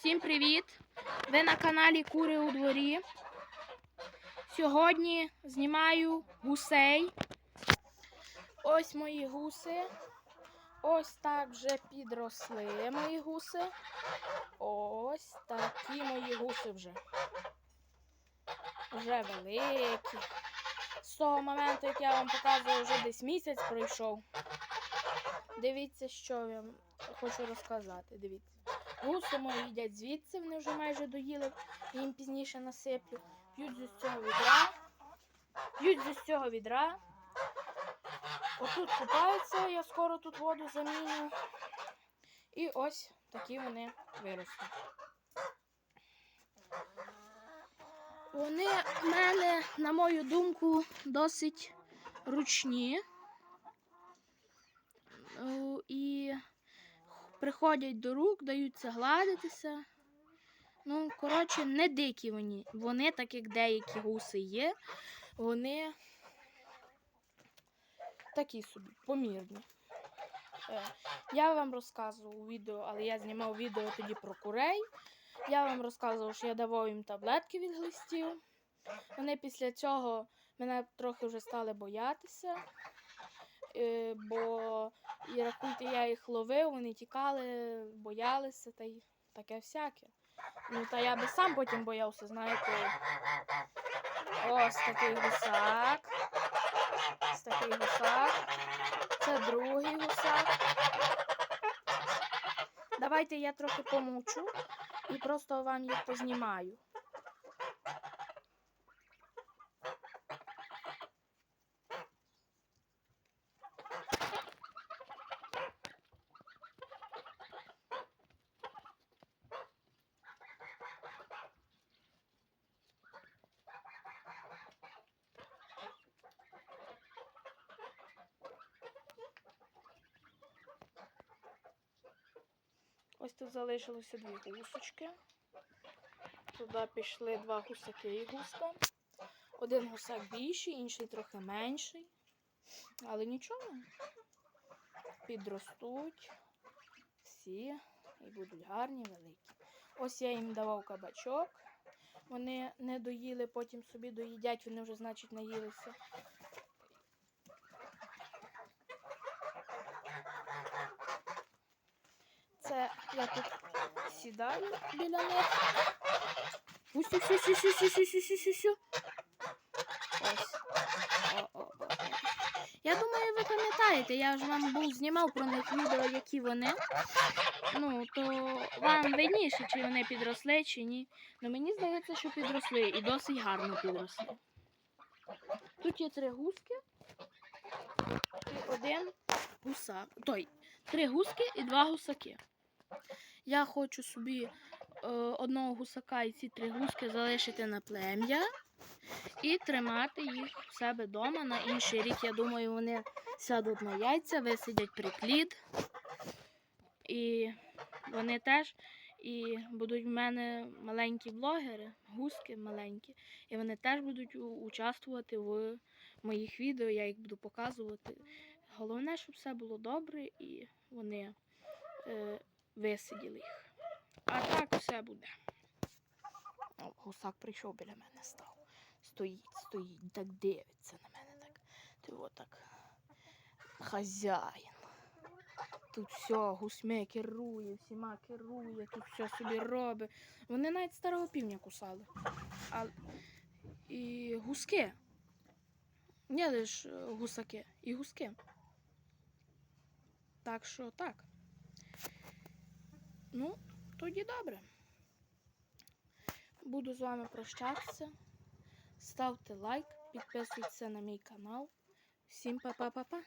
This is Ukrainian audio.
Всім привіт! Ви на каналі Кури у дворі. Сьогодні знімаю гусей. Ось мої гуси. Ось так вже підросли мої гуси. Ось такі мої гуси вже. Вже великі. З того моменту, як я вам показував, вже десь місяць пройшов. Дивіться, що я вам хочу розказати. Дивіться. Гуси мої їдять звідси, вони вже майже доїли, їм пізніше насиплю. П'ють з цього відра. П'ють з цього відра. Отут купаються, я скоро тут воду заміню. І ось такі вони виростуть. Вони в мене, на мою думку, досить ручні. Е, І приходять до рук, даються гладитися. Ну, коротше, не дикі вони. Вони, так як деякі гуси є, вони такі собі, помірні. Е, Я вам розказував у відео, але я знімав відео тоді про курей. Я вам розказував, що я давав їм таблетки від глистів. Вони після цього мене трохи вже стали боятися. Е, бо і я їх ловив, вони тікали, боялися та й таке всяке. Ну, та я би сам потім боявся, знаєте. Ось такий гусак. Ось такий гусак. Це другий гусак. Давайте я трохи помовчу і просто вам їх познімаю. Ось тут залишилося дві гусочки. Туди пішли два гусаки і гуска. Один гусак більший, інший трохи менший. Але нічого. Підростуть всі і будуть гарні, великі. Ось я їм давав кабачок. Вони не доїли, потім собі доїдять, вони вже, значить, наїлися. Це я тут сідаю біля них. Сю, сю, сю, сю, сю, сю. Ось. О, о, о. Я думаю, ви пам'ятаєте, я ж вам був знімав про них відео, які вони. Ну, то вам видніше, чи вони підросли, чи ні. Ну мені здається, що підросли і досить гарно підросли. Тут є три гуски і один гусак. Той, три гуски і два гусаки. Я хочу собі е, одного гусака і ці три гуски залишити на плем'я і тримати їх в себе вдома. На інший рік, я думаю, вони сядуть на яйця, висидять приплід. І вони теж і будуть в мене маленькі блогери, гуски маленькі, і вони теж будуть у- участвувати в моїх відео, я їх буду показувати. Головне, щоб все було добре і вони е, висиділи їх. А так все буде. О, гусак прийшов біля мене став. Стоїть, стоїть, так дивиться на мене. Так. Ти отак. Хазяїн. Тут все, гусьми керує, всіма керує, тут все собі робить. Вони навіть старого півня кусали. А... І гуски. Не лише гусаки, і гуски. Так що так. Ну, тоді добре. Буду з вами прощатися. Ставте лайк, підписуйтесь на мій канал. Всім па-па-па-па.